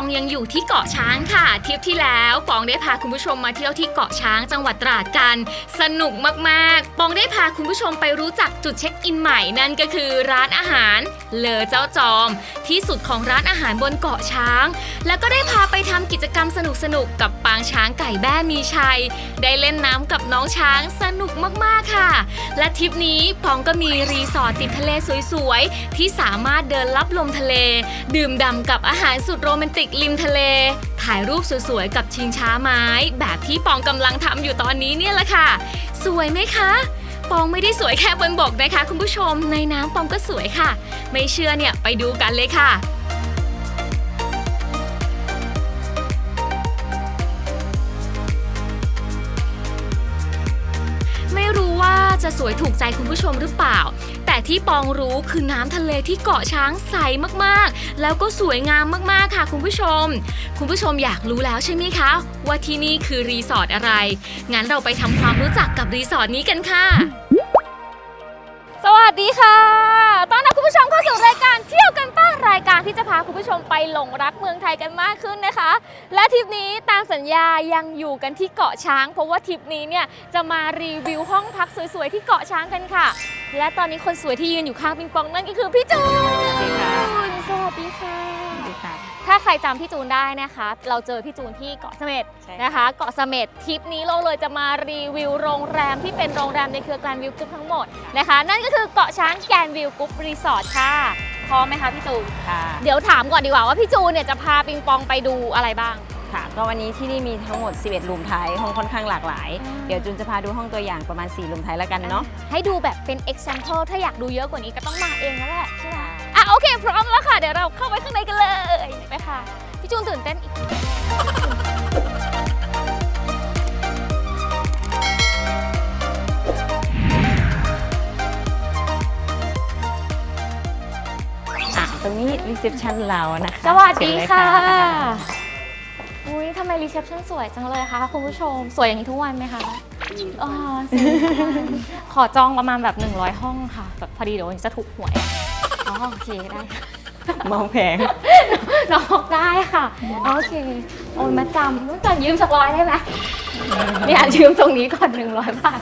ปองยังอยู่ที่เกาะช้างค่ะทริปที่แล้วปองได้พาคุณผู้ชมมาเที่ยวที่เกาะช้างจังหวัดตราดกัน สนุกมากๆ ปองได้พาคุณผู้ชมไปรู้จักจุดเช็คอินใหม่นั่นก็คือร้านอาหารเลอเจ้าจอม ที่สุดของร้านอาหารบนเกาะช้าง แล้วก็ได้พาไปทำกิจกรรมสนุกๆกับปางช้างไก่แบ้มีชัย ได้เล่นน้ำกับน้องช้างสนุกมากๆค่ะ และทริปนี้ปองก็มีรีสอร์ทติดทะเลสวยๆที่สามารถเดินลับลมทะเล ดื่มด่ำกับอาหารสุดโรแมนติกริมทะเล ถ่ายรูปสวยๆ กับชิงช้าไม้ แบบที่ปองกำลังทำอยู่ตอนนี้เนี่ยแหละค่ะ สวยไหมคะปองไม่ได้สวยแค่บนบกนะคะ คุณผู้ชมในน้ำปองก็สวยค่ะ ไม่เชื่อเนี่ยไปดูกันเลยค่ะไม่รู้ว่าจะสวยถูกใจคุณผู้ชมหรือเปล่า ที่ปองรู้คือน้ำทะเลที่เกาะช้างใสมากๆ แล้วก็สวยงามมากๆค่ะคุณผู้ชม คุณผู้ชมอยากรู้แล้วใช่ไหมคะ ว่าที่นี่คือรีสอร์ทอะไร งั้นเราไปทำความรู้จักกับรีสอร์ทนี้กันค่ะ สวัสดีค่ะ ต้อนรับคุณผู้ชมเข้าสู่รายการเที่ยวกันป้ารายการที่จะพาคุณผู้ชมไปหลงรักเมืองไทยกันมากขึ้นนะคะ และทริปนี้ตามสัญญายังอยู่กันที่เกาะช้าง เพราะว่าทริปนี้เนี่ยจะมารีวิวห้องพักสวยๆที่เกาะช้างกันค่ะ และตอนนี้คนสวยที่ยืนอยู่ข้างปิงปองนั่นก็คือพี่จูน สวัสดีค่ะสวัสดีค่ะสวัสดีค่ะ ถ้าใครจำพี่จูนได้นะคะ เราเจอพี่จูนที่เกาะเสม็ดใช่นะคะ เกาะเสม็ดทริปนี้เราเลยจะมารีวิวโรงแรมที่เป็นโรงแรมในเครือแกรนด์วิวกรุ๊ปทั้งหมดนะคะ นั่นก็คือเกาะช้างแกรนด์วิวกรุ๊ปรีสอร์ทค่ะ พร้อมไหมคะพี่จูน ค่ะ เดี๋ยวถามก่อนดีกว่าว่าพี่จูนเนี่ยจะพาปิงปองไปดูอะไรบ้าง ค่ะ ก็วันนี้ที่นี่มีทั้งหมด 11รูมไทยห้องค่อนข้างหลากหลายอ่าเดี๋ยวจุนจะพาดูห้องตัวอย่างประมาณ4รูมไทยแล้วกันเนาะ ให้ดูแบบเป็น example ถ้าอยากดูเยอะกว่านี้ก็ต้องมาเองแล้วแหละใช่ไหมอะโอเค พร้อมแล้วค่ะ เดี๋ยวเราเข้าไปข้างในกันเลยไปค่ะ พี่จูนตื่นเต้นอีกอะตรงนี้รีเซพชันเรานะคะ สวัสดีเชิญเลยค่ะ อุ้ยทำไมรีเซพชันสวยจังเลยคะคุณผู้ชม สวยอย่างนี้ทุกวันไหมคะอ๋อสิขอจองประมาณแบบ 100 ห้องค่ะแบบพอดีเดี๋ยววันนี้จะถูกหวยอ๋อโอเคได้ค่ะมองแพงน้องได้ค่ะโอเคโอนมาจำต้องจะยืมสักร้อยได้ไหมเนี่ยยืมตรงนี้ก่อน100บาท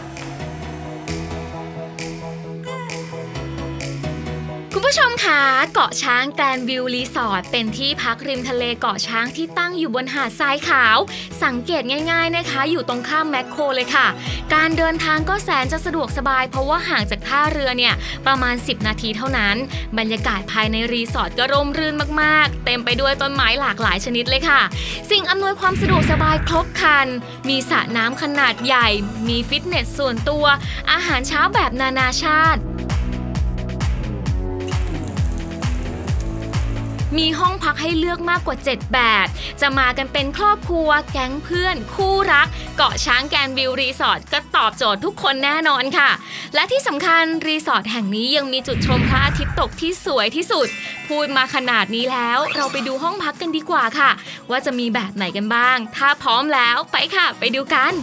ผู้ชมคะเกาะช้างแกรนวิวรีสอร์ทเป็นที่พักริมทะเลเกาะช้างที่ตั้งอยู่บนหาดทรายขาว สังเกตง่าย ๆนะคะ อยู่ตรงข้ามแมคโครเลยค่ะ การเดินทางก็แสนจะสะดวกสบาย เพราะว่าห่างจากท่าเรือเนี่ยประมาณ 10 นาทีเท่านั้น บรรยากาศภายในรีสอร์ทก็ร่มรื่นมากๆ เต็มไปด้วยต้นไม้หลากหลายชนิดเลยค่ะ สิ่งอำนวยความสะดวกสบายครบครัน มีสระน้ำขนาดใหญ่ มีฟิตเนสส่วนตัว อาหารเช้าแบบนานาชาติ มีห้องพักให้เลือกมากกว่า 7 แบบ จะมากันเป็นครอบครัว แก๊งเพื่อน คู่รัก เกาะช้างแกนวิวรีสอร์ทก็ตอบโจทย์ทุกคนแน่นอนค่ะ และที่สำคัญรีสอร์ทแห่งนี้ยังมีจุดชมพระอาทิตย์ตกที่สวยที่สุด พูดมาขนาดนี้แล้ว เราไปดูห้องพักกันดีกว่าค่ะ ว่าจะมีแบบไหนกันบ้าง ถ้าพร้อมแล้วไปค่ะ ไปดูกัน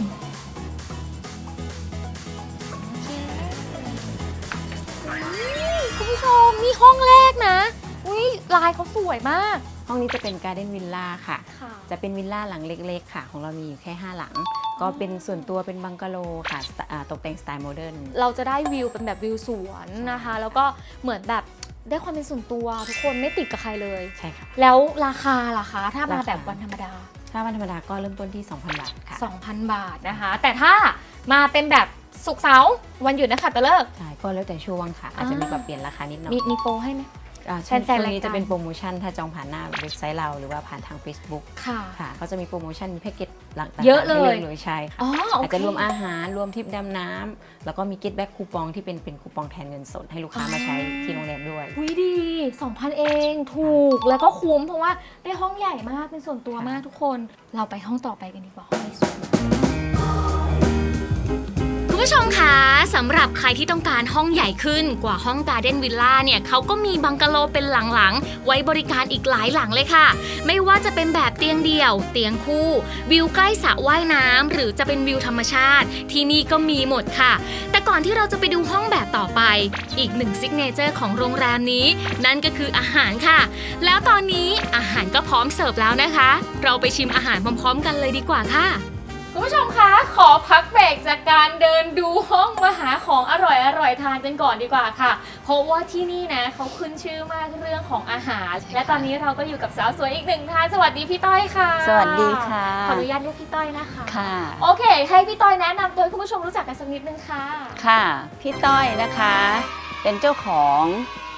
คุณผู้ชมมีห้องแรกนะ อุ้ยลายเขาสวยมาก ห้องนี้จะเป็นการ์เด้นวิลล่าค่ะ ค่ะ จะเป็นวิลล่าหลังเล็กๆ ค่ะ ของเรามีอยู่แค่ 5 หลัง ก็เป็นส่วนตัวเป็นบังกะโลค่ะสไตอ่าตกแต่งสไตล์โมเดิร์น เราจะได้วิวเป็นแบบวิวสวนนะคะ แล้วก็เหมือนแบบได้ความเป็นส่วนตัวทุกคนไม่ติดกับใครเลย ใช่ค่ะ แล้วราคาล่ะคะถ้ามาราคา แบบวันธรรมดา ถ้าวันธรรมดาก็เริ่มต้นที่ 2,000 บาทค่ะ2,000 บาทนะคะ แต่ถ้ามาเป็นแบบศุกร์เสาร์วันหยุดนะคะตะเลิกใช่ก็แล้วแต่ช่วงค่ะ อาจจะมีปรับเปลี่ยนราคานิดหน่อยมีมีโปรให้ไหมอ่า ช่วงแฟนๆช่วงนี้รายการจะเป็นโปรโมชั่นถ้าจองผ่านหน้าเว็บไซต์เราหรือว่าผ่านทาง Facebook ค่ะ ค่ะก็จะมีโปรโมชั่นมีแพ็กเกจหลังเยอะเลย ให้เลยใช่ค่ะ อ๋อโออาจเค จะรวมอาหารรวมทริปดำน้ำแล้วก็มี get back คูปองที่เป็นเป็นคูปองแทนเงินสดให้ลูกค้ามาใช้ที่โรงแรมด้วย อุ้ยดี 2,000 เองถูกแล้วก็คุ้มเพราะว่าได้ห้องใหญ่มากเป็นส่วนตัวมากทุกคน เราไปห้องต่อไปกันดีกว่าห้องนี้ส ผู้ชมคะสำหรับใครที่ต้องการห้องใหญ่ขึ้นกว่าห้องการ์เด้นวิลล่าเนี่ยเขาก็มีบังกะโลเป็นหลังๆ ไว้บริการอีกหลายหลังเลยค่ะ ไม่ว่าจะเป็นแบบเตียงเดี่ยว เตียงคู่ วิวใกล้สระว่ายน้ำหรือจะเป็นวิวธรรมชาติ ที่นี่ก็มีหมดค่ะ แต่ก่อนที่เราจะไปดูห้องแบบต่อไป อีกหนึ่งซิกเนเจอร์ของโรงแรมนี้ นั่นก็คืออาหารค่ะ แล้วตอนนี้อาหารก็พร้อมเสิร์ฟแล้วนะคะ เราไปชิมอาหารพร้อมๆ กันเลยดีกว่าค่ะ คุณผู้ชมคะขอพักเบรกจากการเดินดูห้องมาหาของอร่อยอร่อยๆทานกันก่อนดีกว่าค่ะ เพราะว่าที่นี่นะเขาขึ้นชื่อมากเรื่องของอาหาร และตอนนี้เราก็อยู่กับสาวสวยอีกหนึ่งท่านสวัสดีพี่ต้อยค่ะสวัสดีค่ะ ขออนุญาตเรียกพี่ต้อยนะคะค่ะ โอเค ให้พี่ต้อยแนะนำตัวให้คุณผู้ชมรู้จักกันสักนิดนึงค่ะ ค่ะ พี่ต้อยนะคะ เป็นเจ้าของ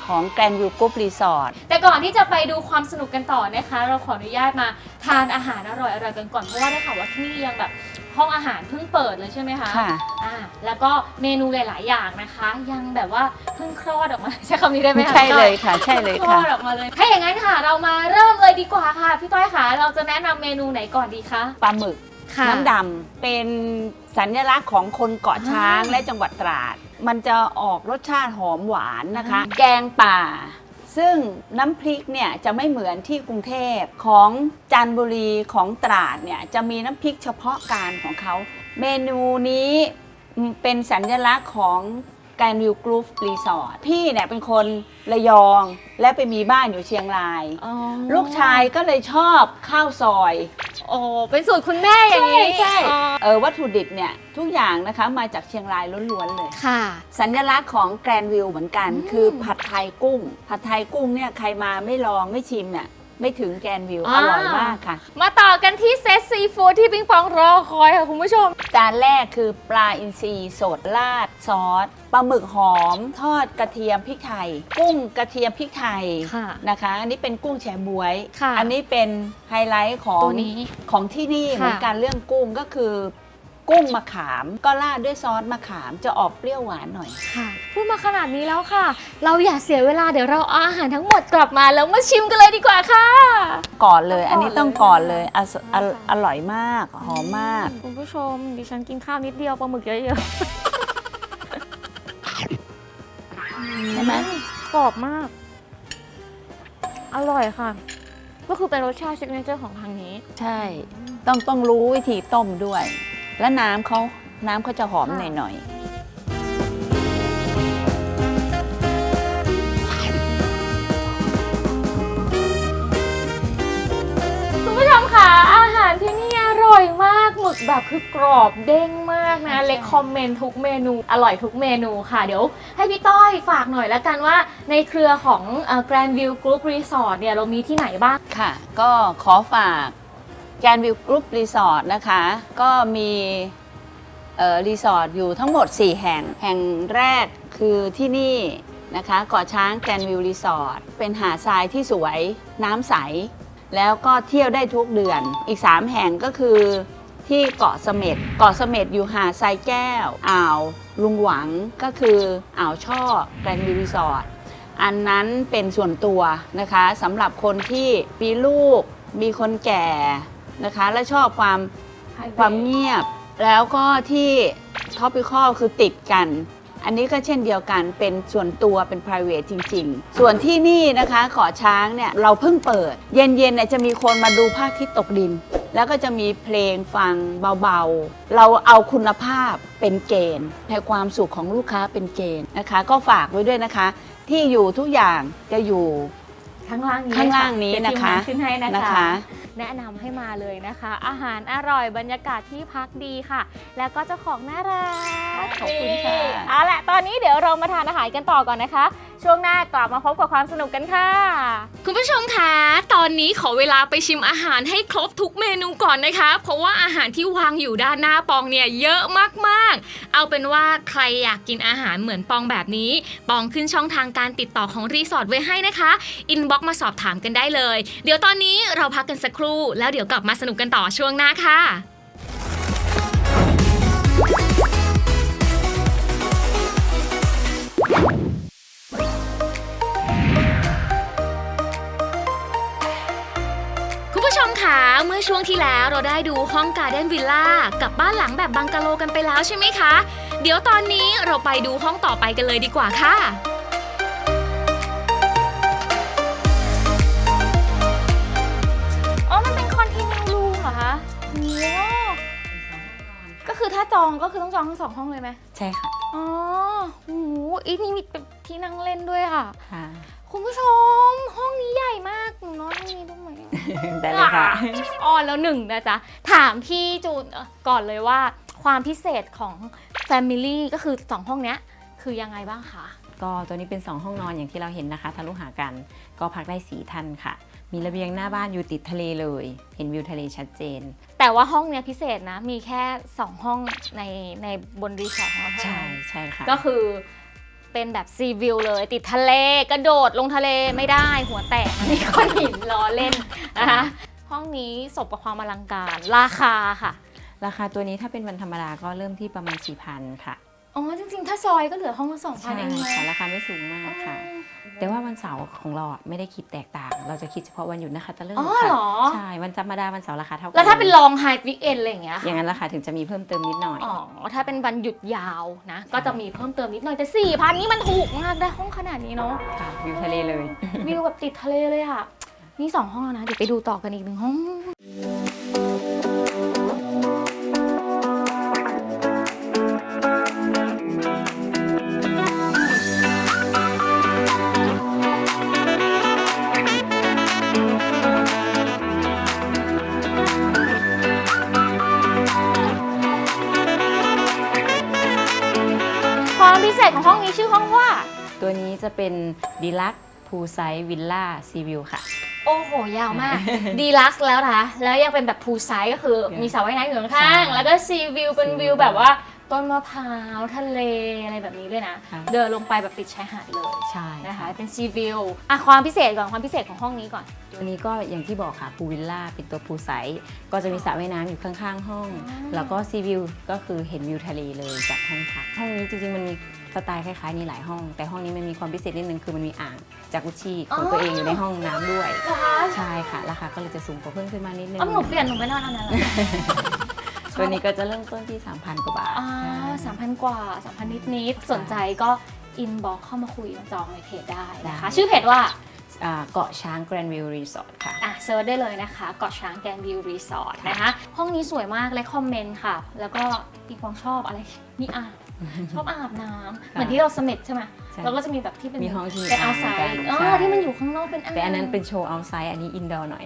ของแกรนด์วิวกรุ๊ปรีสอร์ทแต่ก่อนที่จะไปดูความสนุกกันต่อนะคะ เราขออนุญาตมาทานอาหารอร่อยๆกันก่อนเพราะว่าได้ข่าวว่าที่นี่ยังแบบห้องอาหารเพิ่งเปิดเลยใช่ไหมคะค่ะอ่าแล้วก็เมนูหลาย ๆ อย่างนะคะ ยังแบบว่าเพิ่งคลอดออกมาใช้คำนี้ได้ไหมคะใช่เลยพี่ต้อค่ะ ใช่เลยคลอค่ะดออกมาเลยถ้าอย่างนั้นค่ะ เรามาเริ่มเลยดีกว่าค่ะพี่ต้อยค่ะ เราจะแนะนำเมนูไหนก่อนดีคะปลาหมึกค่ะน้ำดำเป็นสัญลักษณ์ของคนเกาะช้างอ่าและจังหวัดตราด มันจะออกรสชาติหอมหวานนะคะ แกงป่า ซึ่งน้ำพริกเนี่ยจะไม่เหมือนที่กรุงเทพของจันทบุรีของตราดเนี่ยจะมีน้ำพริกเฉพาะการของเขา เมนูนี้เป็นสัญลักษณ์ของแกรนวิวกรุ๊ปรีสอร์ทพี่เนี่ยเป็นคนระยองและไปมีบ้านอยู่เชียงราย ลูกชายก็เลยชอบข้าวซอย โอ้เป็นสูตรคุณแม่อย่างนี้ใช่ใช่อ๋อเออวัตถุดิบเนี่ยทุกอย่างนะคะมาจากเชียงรายล้วนๆเลย ค่ะ สัญลักษณ์ของแกรนวิวเหมือนกันอืมคือผัดไทยกุ้ง ผัดไทยกุ้งเนี่ยใครมาไม่ลองไม่ชิมเนี่ย ไม่ถึงแกรนวิวอ่าอร่อยมากค่ะ มาต่อกันที่เซตซีฟู้ดที่ปิงปองรอคอยค่ะคุณผู้ชม จานแรกคือปลาอินทรีสดราดซอสปลาหมึกหอม ทอดกระเทียมพริกไทย กุ้งกระเทียมพริกไทยค่ะนะคะ อันนี้เป็นกุ้งแชบวย ค่ะอันนี้เป็นไฮไลท์ของตัวนี้ของที่นี่ค่ะเหมือนกันเรื่องกุ้งก็คือ กุ้งมะขาม ก็ราดด้วยซอสมะขามจะออกเปรี้ยวหวานหน่อย ค่ะ พูดมาขนาดนี้แล้วค่ะ เราอย่าเสียเวลาเดี๋ยวเราเอาอาหารทั้งหมดกลับมาแล้วมาชิมกันเลยดีกว่าค่ะ ก่อนเลยต้องก่อนอันนี้ต้องเลยก่อนเลยอสค่ะออร่อยมาก หอมมาก คุณผู้ชม ดิฉันกินข้าวนิดเดียวปลาหมึกเยอะใช่ไหมๆกรอบมาก อร่อยค่ะ ก็คือเป็นรสชาติซิกเนเจอร์ของทางนี้ ใช่ ต้องต้องรู้วิธีต้มด้วย และน้ำเขาน้ำเขาจะหอมหค่ะน่อยคุณผู้ชมค่ะ อาหารที่นี่อร่อยมากหมึกแบบคือกรอบเด้งมากนะใช่เล็กคอมเมนต์ทุกเมนู อร่อยทุกเมนูค่ะ เดี๋ยวให้พี่ต้อยฝากหน่อยแล้วกันว่าในเครือของแกรนด์วิวกรุ๊ปรีสอร์ทเนี่ยเรามีที่ไหนบ้างๆค่ะก็ขอฝาก แกนวิวกรุ๊ปรีสอร์ทนะคะ ก็มีรีสอร์ทอยู่ทั้งหมด 4 แห่ง แห่งแรกคือที่นี่นะคะเกาะช้างแกนวิวรีสอร์ทเป็นหาดทรายที่สวยน้ำใส แล้วก็เที่ยวได้ทุกเดือน อีก 3 แห่งก็คือที่เกาะเสม็ดเกาะเสม็ดอยู่หาดทรายแก้ว อ่าวลุงหวังก็คืออ่าวช่อแกรนวิวรีสอร์ทอันนั้นเป็นส่วนตัวนะคะสำหรับคนที่มีลูกมีคนแก่ นะคะ และชอบความความเงียบ แล้วก็ที่ท็อปิคอลคือติดกัน อันนี้ก็เช่นเดียวกันเป็นส่วนตัวเป็น p r i v a t จริง ๆ ส่วนที่นี่นะคะเกาะช้างเนี่ยเราเพิ่งเปิด เย็นๆเนี่ยจะมีคนมาดูภาคที่ตกดิน แล้วก็จะมีเพลงฟังเบาๆ เราเอาคุณภาพเป็นเกณฑ์ในความสุขของลูกค้าเป็นเกณฑ์นะคะ ก็ฝากไว้ด้วยนะคะ ที่อยู่ทุกอย่างจะอยู่ข้างล่างนี้ข้างล่างนี้เดี๋ยวทีมนะคะงขึ้นให้นะนะคะคะ แนะนำให้มาเลยนะคะ อาหารอร่อยบรรยากาศที่พักดีค่ะ แล้วก็เจ้าของน่ารักขอบคุณค่ะเอาละตอนนี้เดี๋ยวเรามาทานอาหารกันต่อก่อนนะคะ ช่วงหน้ากลับมาพบกับความสนุกกันค่ะ คุณผู้ชมคะตอนนี้ขอเวลาไปชิมอาหารให้ครบทุกเมนูก่อนนะคะ เพราะว่าอาหารที่วางอยู่ด้านหน้าปองเนี่ยเยอะมากๆ เอาเป็นว่าใครอยากกินอาหารเหมือนปองแบบนี้ ปองขึ้นช่องทางการติดต่อของรีสอร์ทไว้ให้นะคะอินบ็อกมาสอบถามกันได้เลย เดี๋ยวตอนนี้เราพักกันสักครู่ แล้วเดี๋ยวกลับมาสนุกกันต่อช่วงหน้าค่ะ ช่วงที่แล้วเราได้ดูห้องการ์เด้นวิลล่ากับบ้านหลังแบบบังกะโลกันไปแล้วใช่ไหมคะ เดี๋ยวตอนนี้เราไปดูห้องต่อไปกันเลยดีกว่าค่ะ อ๋อ มันเป็นคอนเทนเนอร์รูมเหรอคะโอ้ก็คือถ้าจองก็คือต้องจองทั้งสองห้องเลยไหมใช่ค่ะ อ๋อโอ้โหอีนี่มีเป็นที่นั่งเล่นด้วยค่ะ ค่ะ คุณผู้ชม ห้องนี้ใหญ่มากหนูนอนห้องนี้ได้ไหมได้เลยค่ะอ๋อแล้วหนึ่งนะจ๊ะ ถามพี่จูนเอ่อก่อนเลยว่าความพิเศษของ Family ก็คือสองห้องเนี้ย คือยังไงบ้างคะ ก็ตัวนี้เป็น 2 ห้องนอนอย่างที่เราเห็นนะคะ ทะลุหากัน ก็พักได้สีท่านค่ะ มีระเบียงหน้าบ้านอยู่ติดทะเลเลย เห็นวิวทะเลชัดเจน แต่ว่าห้องเนี้ยพิเศษนะ มีแค่ 2 ห้องในในบนรีสอร์ทของเราเท่าใช่นั้นใช่ค่ะ ก็คือเป็นแบบซีวิวเลย ติดทะเลกระโดดลงทะเลไม่ได้หัวแตกอันนี้ก้อนหินล้อเล่นนะคะห้องนี้สบกับความอลังการราคาค่ะ ราคาตัวนี้ถ้าเป็นวันธรรมดาก็เริ่มที่ประมาณ 4,000 ค่ะ อ๋อ จริงๆ ถ้าซอยก็เหลือห้องละสองพัใช่นเองนะค่ะ ราคาไม่สูงมากค่ะ แต่ว่าวันเสาร์ของเราอะไม่ได้คิดแตกต่าง เราจะคิดเฉพาะวันหยุดนะคะตะเลิกอ๋อค่ะเหรอ ใช่ วันธรรมดาวันเสาร์ราคาเท่ากัแล้วถ้าเป็นลองไฮวิกเอนอะไรอย่างเงี้ยอค่ะย่างนั้นราคาถึงจะมีเพิ่มเติมนิดหน่อย อ๋อ ถ้าเป็นวันหยุดยาวนะ ก็จะมีเพิ่มเติมนิดหน่อยแต่สี่พันนี่มันถูกมากได้ห้องขนาดนี้เนาะ ค่ะวิวทะเลเลย วิวแบบติดทะเลเลยอะนี่สองห้องแล้วนะ เดี๋ยวไปดูต่อกันอีกหนึ่งห้อง ตัวนี้จะเป็นดีลักพูไซวิลล่าซีวิวค่ะ โอ้โห ยาวมาก ดีลักซ์แล้วนะคะแล้วยังเป็นแบบพูลไซด์ก็คือมีสระว่ายน้ำอยู่ข้างใช่ๆแล้วก็ซีวิวเป็นซีวิววิวแบบว่าต้นมะพร้าวทะเลอะไรแบบนี้ด้วยนะ ค่ะ เดินลงไปแบบติดชายหาดเลยใช่นะคะค่ะเป็นซีวิวอะความพิเศษก่อนความพิเศษของห้องนี้ก่อน ตัวนี้ก็อย่างที่บอกค่ะพูวิลล่าเป็นตัวพูไซส์ก็จะมีสระว่ายน้ำอยู่ข้างๆห้อง อ๋อ แล้วก็ซีวิวก็คือเห็นวิวทะเลเลยจากห้องพักห้องนี้จริงๆมันมี สไตล์คล้ายๆนี้หลายห้อง แต่ห้องนี้มันมีความพิเศษนิดนึงคือมันมีอ่างจากกุชี่ของตัวเองอยู่ในห้องน้ำด้วยนะคะใช่ค่ะราคาก็เลยจะสูงกว่าเพิ่มขึ้นมานิดนึงอ้าวหนูเปลี่ยนหนูไม่นอนอันนั้นแล้วตัวนี้ก็จะเริ่มต้นที่ 3,000 กว่าบาทอ่าสามพันกว่าสามพันนิดนิดๆสนใจก็อินบ็อกเข้ามาคุยมาจองในเพจได้นะคะ ชื่อเพจว่า อ่าเกาะช้างแกรนด์วิวรีสอร์ทค่ะ อะเซิร์ชได้เลยนะคะเกาะช้างแกนวิวรีสอร์ทนะคะ ห้องนี้สวยมากเลยคอมเมนต์ค่ะ แล้วก็ปีปองชอบอะไรมีอ่าง ชอบอาบน้ำเหมือนที่เราเสม็ดใช่ไหมใช่แล้วก็จะมีแบบที่เป็นมีห้องที่เป็นเอาไซอ่างด์เหมือนกันอ๋อใช่ที่มันอยู่ข้างนอกเป็นอ่างแต่อันนั้นเป็นโชว์เอาไซด์อันนี้อินดอร์หน่อย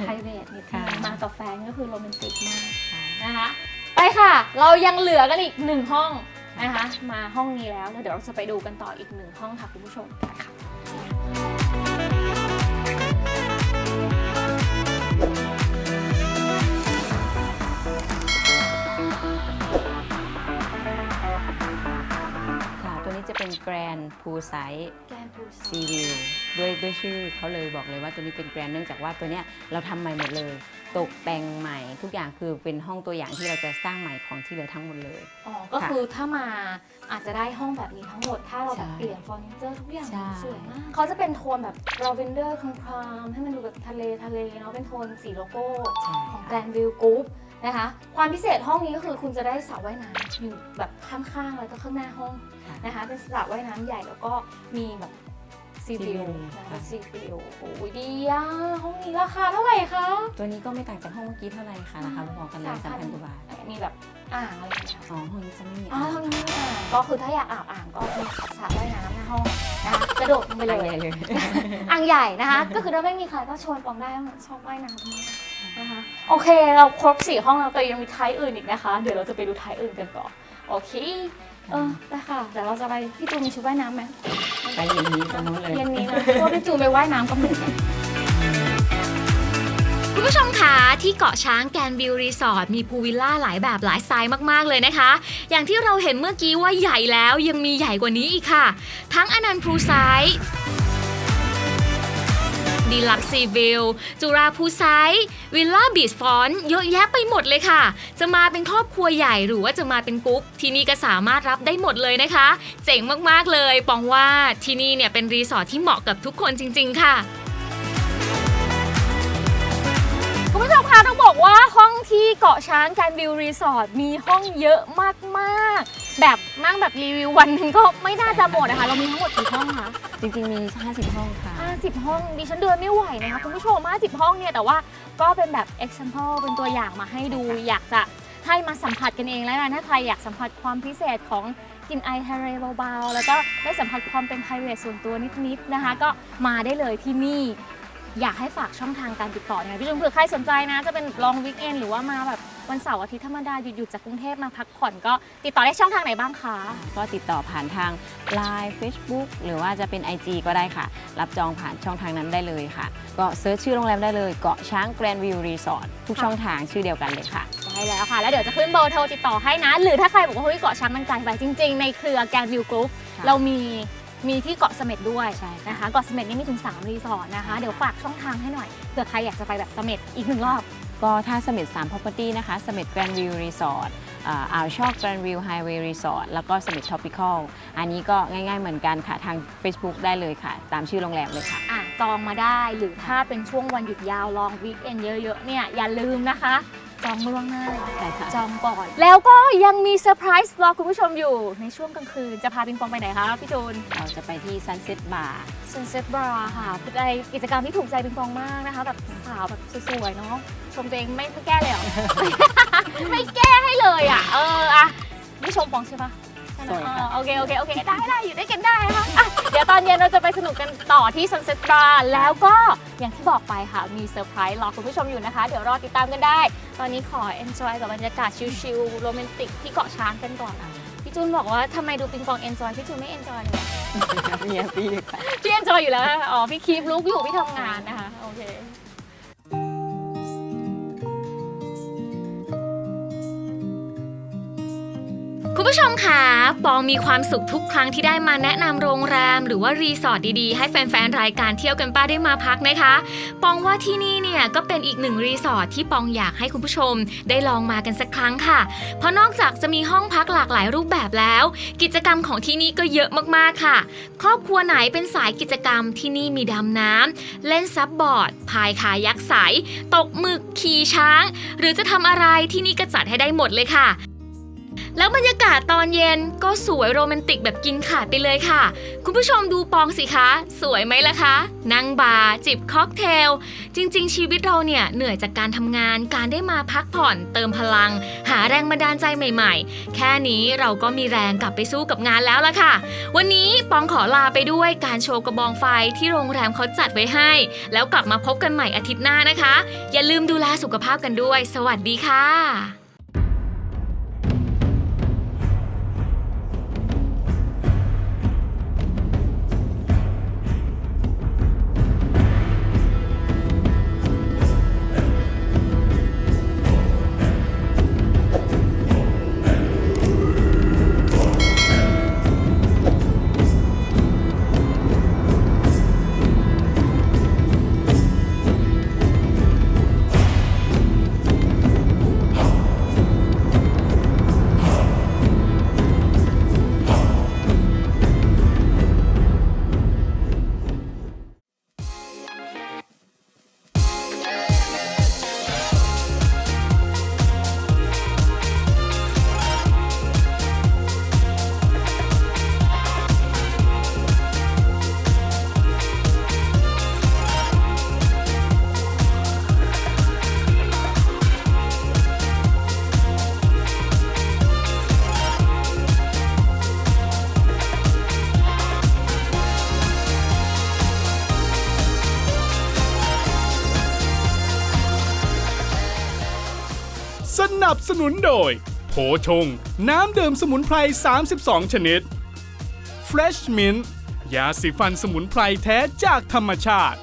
ไพรเวทนิดนึค่ะงมากับแฟนก็คือโรแมนติกมากนะคะไปค่ะ เรายังเหลือกันอีกหนึ่งห้องนะคะ มาห้องนี้แล้วแล้วเดี๋ยวเราจะไปดูกันต่ออีกหนึ่งห้องค่ะคุณผู้ชมไปค่ะ จะเป็นแกรนด์พูไซส์แกนพูซซีวิวด้วยด้วยชื่อเขาเลยบอกเลยว่าตัวนี้เป็นแกรนด์เนื่องจากว่าตัวเนี้ยเราทำใหม่หมดเลย ตกแต่งใหม่ทุกอย่างคือเป็นห้องตัวอย่างที่เราจะสร้างใหม่ของที่เหลือทั้งหมดเลย อ๋อ ก็คือถ้ามาอาจจะได้ห้องแบบนี้ทั้งหมด ถ้าเราแบบใช่เปลี่ยนเฟอร์นิเจอร์ทุกอย่างใช่ สวยมากเขาจะเป็นโทนแบบลาเวนเดอร์คลามๆให้มันดูแบบทะเลทะเลเนาะ เป็นโทนสีโลโก้ ใช่ของแกรค่ะนด์วิวกรุ๊ปนะคะ ความพิเศษห้องนี้ก็คือคุณจะได้สระว่ายน้ำอยู่แบบข้างๆ แล้วก็ข้างหน้าห้องค่ะ นะคะเป็นสระว่ายน้ำใหญ่แล้วก็มีแบบซีวิว view นะคะค่ะซีวิวโอ้ยดีอะห้องนี้ราคาเท่าไหร่คะตัวนี้ก็ไม่ต่างจากห้องเมื่อกี้เท่าไหร่ค่ะราคาพอๆกันเลยสามพันสามพันกว่าบาทมีแบบอ่างอะไรอย่างเงี้ยอ๋อห้องนี้จะไม่มีอ๋ออ่างห้องนี้ไม่มีอ่างก็คือถ้าอยากอาบอ่างก็มีสระว่ายน้ำหน้าห้องนะคะกระโดดลงไปเลอ่างยใหญ่เลยอ่างใหญ่นะคะ ก็คือถ้าไม่มีใครก็ชวนปองได้ว่าชอบว่ายน้ำมากนะคะโอเค เราครบสี่ห้องแล้วแต่ยังมีไทยอื่นอีกนะคะ เดี๋ยวเราจะไปดูไทยอื่นกันต่อ โอเคเออได้ค่ะเดี๋ยวเราจะไปพี่ตูนมีชุดว่ายน้ำไหมไปเย็นนี้ตรงนู้นเลย เย็นนี้นะเพราะว่าพี่จูนไปว่ายน้ำกับหนูคุณผู้ชมคะที่เกาะช้างแกนวิวรีสอร์ทมีพูลวิลล่าหลายแบบหลายไซส์มากๆเลยนะคะ อย่างที่เราเห็นเมื่อกี้ว่าใหญ่แล้วยังมีใหญ่กว่านี้อีกค่ะ ทั้งอนันต์พูไซส์ ดีลักซีวิลจุราพูไซวิลล่าบีชฟอนเยอะแยะไปหมดเลยค่ะ จะมาเป็นครอบครัวใหญ่หรือว่าจะมาเป็นกรุ๊ปที่นี่ก็สามารถรับได้หมดเลยนะคะ เจ๋งมากๆเลยปองว่าที่นี่เนี่ยเป็นรีสอร์ทที่เหมาะกับทุกคนจริง ๆ ค่ะคุณผู้ชมคะต้องบอกว่าห้องที่เกาะช้างการวิวรีสอร์ทมีห้องเยอะมากๆ แบบนั่งแบบรีวิววันหนึ่งก็ไม่น่าจะหมดนะคะ เรามีทั้งหมดกี่ห้องคะจริงๆมี 50 ห้องค่ะ 50 ห้องดิฉันเดินไม่ไหวนะคะคุณผู้ชม 50 ห้องเนี่ยแต่ว่าก็เป็นแบบ example เป็นตัวอย่างมาให้ดูอยากจะให้มาสัมผัสกันเองแล้วกันถ้าใครอยากสัมผัสความพิเศษของกลินไอทะเลเบาๆ แล้วก็ได้สัมผัสความเป็น private ส่วนตัวนิดๆนะคะ ก็มาได้เลยที่นี่อยากให้ฝากช่องทางการติดต่อหน่อยพี่จุนเผื่อใครสนใจนะ จะเป็นลองวิกเอนหรือว่ามาแบบ วันเสาร์อาทิตย์ธรรมดาหยุดๆจากกรุงเทพมาพักผ่อนก็ติดต่อได้ช่องทางไหนบ้างคะ ก็ติดต่อผ่านทาง Line Facebook หรือว่าจะเป็น IG ก็ได้ค่ะ รับจองผ่านช่องทางนั้นได้เลยค่ะ ก็เซิร์ชชื่อโรงแรมได้เลยเกาะช้างแกรนด์วิวรีสอร์ททุกช่องทางชื่อเดียวกันเลยค่ะ ได้แล้วค่ะ แล้วเดี๋ยวจะขึ้นเบอร์โทรติดต่อให้นะ หรือถ้าใครบอกว่าเฮ้ยเกาะช้างมันไกลไปจริง ๆ ในเครือแกนวิวกรุ๊ปค่ะเรามีมีที่เกาะเสม็ดด้วยใช่ค่ะ นะคะเกาะเสม็ดนี่มีถึง 3 รีสอร์ทนะคะ เดี๋ยวฝากช่องทางให้หน่อยเผื่อใครอยากจะไปแบบเสม็ดอีกหนึ่งรอบ ก็ถ้าเสม็ด3 property นะคะเสม็ดแกรนด์วิวรีสอร์ทอ่าวชอกแกรนด์วิวไฮเวย์รีสอร์ทแล้วก็เสม็ดท็อปิคอลอันนี้ก็ง่ายๆเหมือนกันค่ะ ทาง Facebook ได้เลยค่ะ ตามชื่อโรงแรมเลยค่ะ อะจองมาได้หรือถ้าเป็นช่วงวันหยุดยาวลองวีคเอนเยอะๆเนี่ยอย่าลืมนะคะ จองล่วงหน้า ใช่ค่ะ จองก่อน แล้วก็ยังมีเซอร์ไพรส์รอคุณผู้ชมอยู่ในช่วงกลางคืน จะพาปิงปองไปไหนคะพี่จูน เราจะไปที่ Sunset Bar Sunset Bar ค่ะเป็นอะไรกิจกรรมที่ถูกใจปิงปองมากนะคะ แบบสาวแบบสวยๆเนาะ ชมตัวเองไม่ไม่แก้เลยเหรอ ไม่แก้ให้เลยอะ เอออะไม่ชมปองใช่ปะใช่ไหมสวยค่ะเออโอเคโอเคโอเคได้ได้อยู่ด้วยกันได้นะคะอะเดี๋ยวตอนเย็นเราจะไปสนุกกันต่อที่ Sunset Bar แล้วก็อย่างที่บอกไปค่ะ มีเซอร์ไพรส์รอคุณผู้ชมอยู่นะคะ เดี๋ยวรอติดตามกันได้ ตอนนี้ขอ enjoy กับบรรยากาศชิลๆโรแมนติกที่เกาะช้างกันก่อนอะพี่จูนบอกว่าทำไมดูปิงปอง enjoy พี่จูนไม่ enjoy เลยมีแฮปปี้ค่ะพี่เอนจอยอยู่แล้วอ๋อพี่คีฟลุกอยู่พี่ทำงานนะคะโอเค คุณผู้ชมคะปองมีความสุขทุกครั้งที่ได้มาแนะนำโรงแรม หรือว่ารีสอร์ทดีๆ ให้แฟนๆ รายการเที่ยวกันป้าได้มาพักนะคะ ปองว่าที่นี่เนี่ยก็เป็นอีกหนึ่งรีสอร์ทที่ปองอยากให้คุณผู้ชม ได้ลองมากันสักครั้งค่ะ เพราะนอกจากจะมีห้องพักหลากหลายรูปแบบแล้ว กิจกรรมของที่นี่ก็เยอะมากๆค่ะ ครอบครัวไหนเป็นสายกิจกรรมที่นี่มีดำน้ำเล่นซับบอร์ดพายคายักใสตกหมึกขี่ช้าง หรือจะทำอะไรที่นี่ก็จัดให้ได้หมดเลยค่ะ แล้วบรรยากาศตอนเย็นก็สวยโรแมนติกแบบกินขาดไปเลยค่ะ คุณผู้ชมดูปองสิคะ สวยไหมล่ะคะ นั่งบาร์จิบค็อกเทล จริง ๆ ชีวิตเราเนี่ยเหนื่อยจากการทำงานการได้มาพักผ่อนเติมพลัง หาแรงบันดาลใจใหม่ ๆ แค่นี้เราก็มีแรงกลับไปสู้กับงานแล้วล่ะค่ะ วันนี้ปองขอลาไปด้วยการโชว์กระบองไฟที่โรงแรมเขาจัดไว้ให้ แล้วกลับมาพบกันใหม่อาทิตย์หน้านะคะ อย่าลืมดูแลสุขภาพกันด้วย สวัสดีค่ะ สนุนโดย โผชง น้ำดื่มสมุนไพร 32 ชนิด Fresh Mint ยาสีฟันสมุนไพรแท้จากธรรมชาติ